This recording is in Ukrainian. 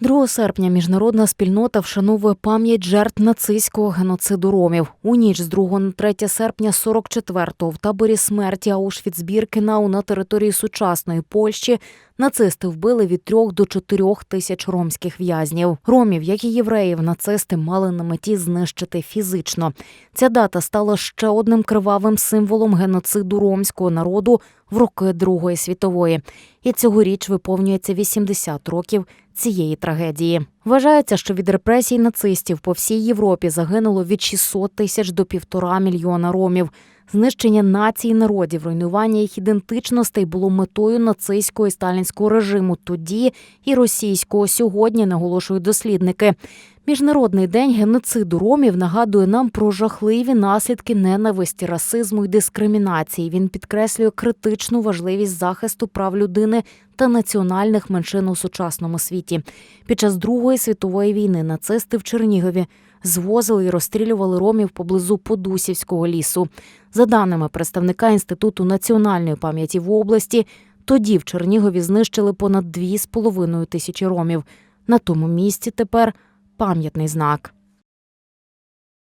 2 серпня міжнародна спільнота вшановує пам'ять жертв нацистського геноциду ромів. У ніч з 2 на 3 серпня 44-го в таборі смерті Аушвіцбіркенау на території сучасної Польщі нацисти вбили від трьох до чотирьох тисяч ромських в'язнів. Ромів, як і євреїв, нацисти мали на меті знищити фізично. Ця дата стала ще одним кривавим символом геноциду ромського народу в роки Другої світової. І цьогоріч виповнюється 80 років цієї трагедії. Вважається, що від репресій нацистів по всій Європі загинуло від 600 тисяч до півтора мільйона ромів. Знищення націй народів, руйнування їх ідентичностей було метою нацистського і сталінського режиму тоді і російського сьогодні, наголошують дослідники. Міжнародний день геноциду ромів нагадує нам про жахливі наслідки ненависті, расизму і дискримінації. Він підкреслює критичну важливість захисту прав людини та національних меншин у сучасному світі. Під час Другої світової війни нацисти в Чернігові звозили і розстрілювали ромів поблизу Подусівського лісу. За даними представника інституту національної пам'яті в області, тоді в Чернігові знищили понад 2,5 тисячі ромів. На тому місці тепер пам'ятний знак.